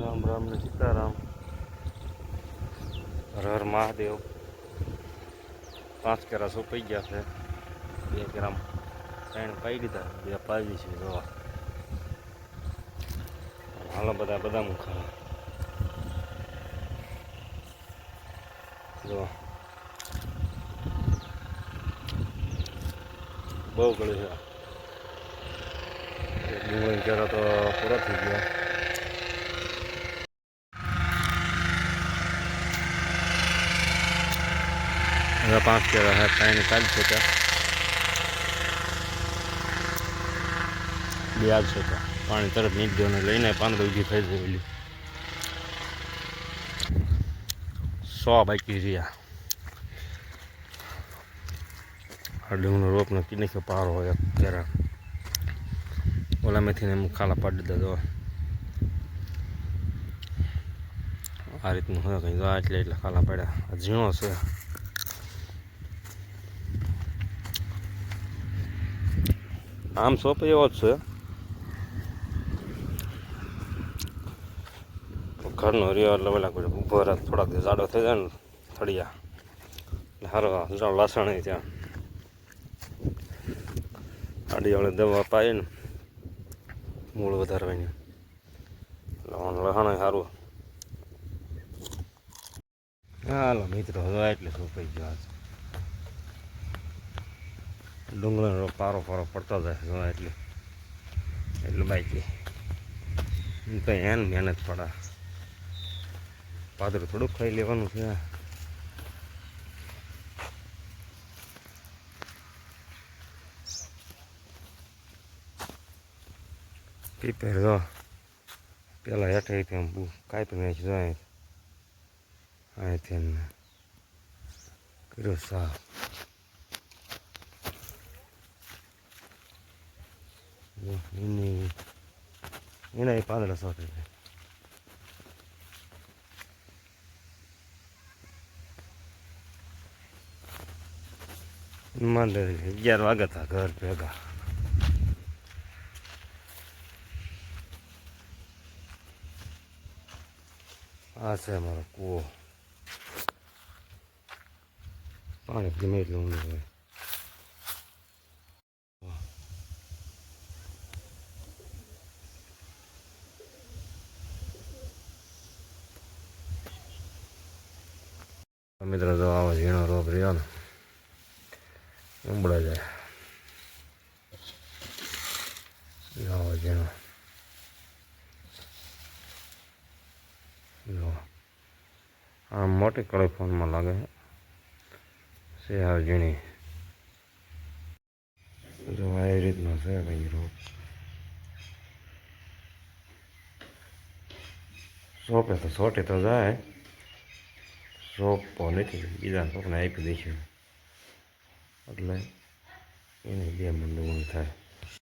રામ રામ ને સીતારામ. હર હર મહાદેવ. પાંચ કેરા સોંપાઈ ગયા છે. બે કેરા ત્રણ પાઈ દીધા. બે પાવી છે જોવા હાલો બધા બધા મુખા જો. બહુ ગળ્યું છે. ડુંગળી કેરા તો પૂરા થઈ ગયો. હવે પાંચ रहा है ત્રણ निकाल બે છે રૂપિયા પાણી નીચ દો ને લઈને પાંદડે ઊભી થઈ જાય ઓલી સો બાકી રહ્યા આ ડુંગળનો રોપનો કિને કે પારો હોય કેરા ઓલામાંથી ને એમ ખાલા પાડી દીધા આ રીતનું હોય કંઈ એટલે એટલે ખાલા પડ્યા ઝીણો છે આમ સોપ એવો જ છે. ઘરનો રહ્યો એટલે પેલા કોઈ ઊભો રહે, થોડાક જાડો થઈ જાય ને થળિયા સારો જાડો લસણ ત્યાં. આડીવાળી દવા પાય ને મૂળ વધારવાની. લસણ સારું હાલો મિત્રો, હવે એટલે સોંપાઈ ગયો ડુંગળીનો પારો પારો પડતો જાય જો એટલે. એટલું બાકી તો એને મહેનત પડે. પાદરું થોડુંક ખાઈ લેવાનું છે. પીપેર જો. પેલા હેઠે ત્યાં કાપી નાખી જાય અહીંથી કર્યો સાફ એની એના એ પાંદડા છે માંડે અગિયાર વાગ્યા હતા ઘર ભેગા આ છે અમારો કૂવો પાણી ગમે એટલું ઊંડું હોય મિત્રો તો આવો ઝીણો રોપ રહ્યો ને ઉંબળે જાય. આવો ઝીણો. જો. આમ મોટી કળી ફોનમાં લાગે છે. હાવ ઝીણી. જો આ એ રીતનો છે ભાઈ રોપ સોપે તો સોટી તો જાય. સોંપો નથી બીજા સોપને આપી દઈશું એટલે એને બે મંડળ થાય